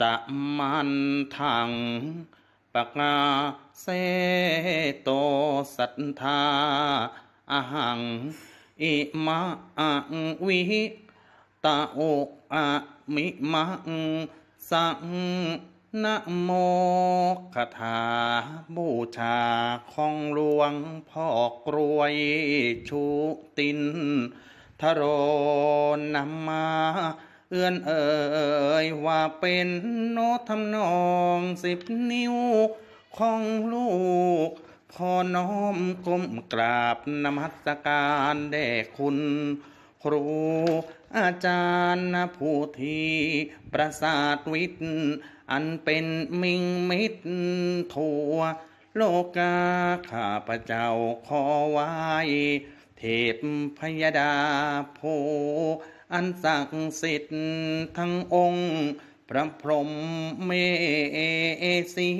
ตะมันทังปกาเสโตสัทธาอหัง อิมะอังวิตาโออะมิมังสังนะโมคาถาบูชาของหลวงพ่อกรวยชูตินทโรนำมา เอื้อนเอ่ยว่าเป็นโนตทำนองสิบนิ้วของลูกพอน้อมก้มกราบนมัสการแด่คุณ ครูอาจารย์ผู้ที่ประสาทวิทย์ อันเป็นมิงมิตรทั่วโลกาข้าพระเจ้าขอไว้ เทพพยดาโพ อันศักดิ์สิทธิ์ทั้งองค์ พระพรหมเมสี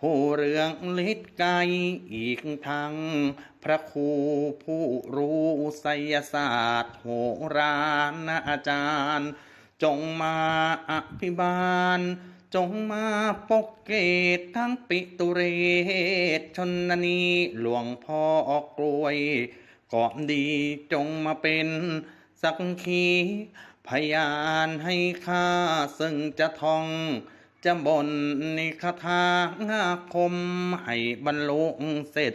ผู้เรืองฤทธิ์ไกรอีกทั้ง พระครูผู้รู้ไสยศาสตร์โหราณอาจารย์ จงมาอภิบาล จงมาปกเกตทั้งปิตุเรศชนนีหลวงพ่อกรวย กอบดีจงมาเป็นสักขีพยานให้ข้าซึ่งจะท่องจะบนนิคาถาคมให้บรรลุเสร็จ